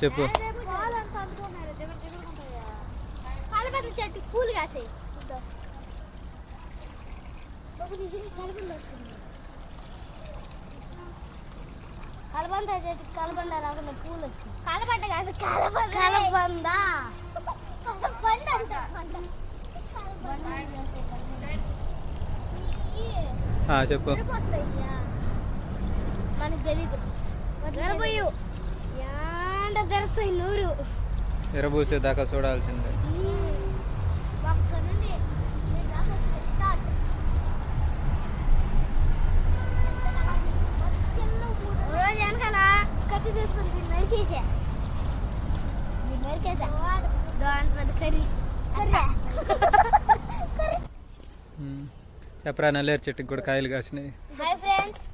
చెప్పు. కలపతి చెట్టు పూలు కాసాయి. కలబంద చెట్టు కలబంద రాకుండా పూలు వచ్చింది. కలబంద కాదు కలబంద. కలబంద. కలబంద అంట ఆ, చెప్పు. మనకు తెలీదు. యాండ తెలుస్తాయి నూరు. ఎరబూసే దాకా చూడాల్సిందే. చెప్పరా నల్లేరు చెట్టుకి కూడా కాయలు కాసినాయి. Hi friends.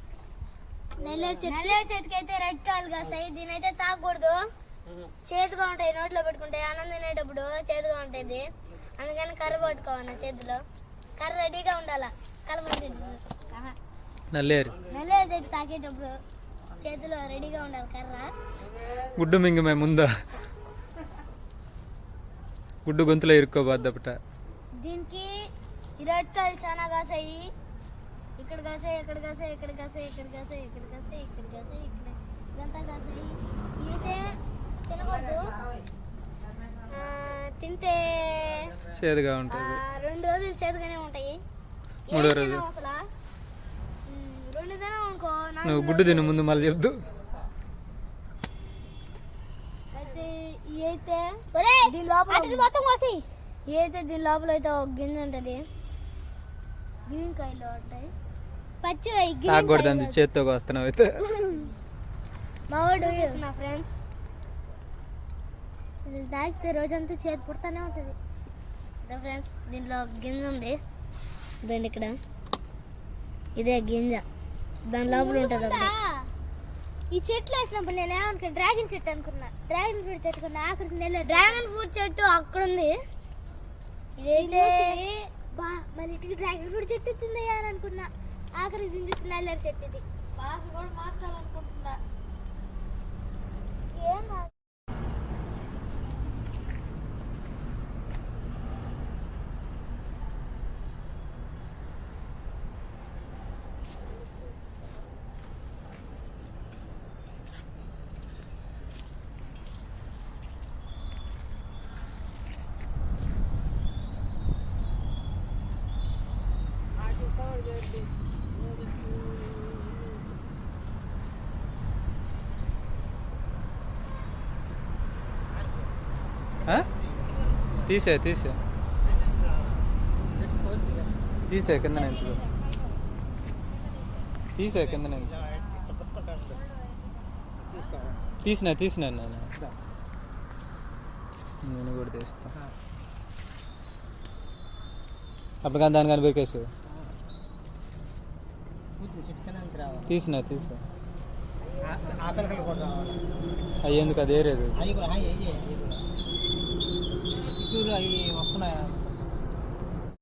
నెల్లేరు చెట్టు. నెల్లేరు చెట్టుకి అయితే రెడ్ కాయలు కాస్తాయి దీని అయితే తాగకూడదు చేదుగా ఉంటాయి. నోట్లో పెట్టుకుంటే అన్నం తినేటప్పుడు చేదుగా ఉంటుంది అందుకని కర్ర పట్టుకోవాలి చేతిలో. కర్ర రెడీగా ఉండాల? కలబంద నల్లేరు. నెల్లేరు చెట్టు తాకేటప్పుడు చేతిలో రెడీగా ఉండాలి కర్ర. గుడ్డు మింగమే ముందా. గుడ్డు గొంతులో ఇరుక్కోబోద్దపట దీనికి ఈ రెడ్ కాయలు చాలా కాసాయి. ఇక్కడ కాసాయి ఇక్కడ కాసాయి ఇక్కడ కాసాయి ఇక్కడ కాసాయి ఇక్కడ కాసాయి ఇక్కడ కాసాయి ఇక్కడ. ఇదంతా కాసాయి అయితే తినకూడదు. తింటే చేదుగా ఆ, ఉంటుంది రెండు రోజులు చేదుగానే ఉంటాయి. మూడో రోజు. రెండు అనుకో నువ్వు గుడ్డు తిను ముందు మళ్ళీ చెప్దు అయితే దీని లోపల మొత్తం కోసి. అయితే దీని లోపల అయితే ఒక గింజ ఉంటుంది. గ్రీన్ కాయలు ఉంటాయి. తాగకూడదు అంది చేత్తో వస్తున్నావు అయితే. మా వాడు నా ఫ్రెండ్స్. తాగితే రోజంతా చేతి పుడతానే ఉంటుంది. ఫ్రెండ్స్ దీంట్లో గింజ ఉంది. ఇదండి ఇక్కడ? ఇదే గింజ. దాని లోపల ఉంటుంది ఈ చెట్లు వేసినప్పుడు నేను ఏమనుకున్నా? డ్రాగన్ చెట్టు అనుకున్నా. డ్రాగన్ ఫ్రూట్ చెట్టు కున్నా ఆఖరికి నెల డ్రాగన్ ఫ్రూట్ చెట్టు అక్కడ ఉంది. ఇదైతే బా మరి ఇటుకి డ్రాగన్ ఫ్రూట్ చెట్టు వచ్చింది అని అనుకున్నా. ఆఖరి దీని చూసి నల్లేరు చెట్టు ఇది భాష కూడా మార్చాలనుకుంటున్నా. తీసే తీసే. తీసే కింద నుంచి తీసే కింద నుంచి తీసిన తీసిన నాన్న నేను కూడా తీస్తా. అప్పుడు కానీ దాని కానీ బెరికేసు. తీసిన తీసా. అవి ఎందుకు అది ఏరేది. అవి అవి వస్తున్నాయా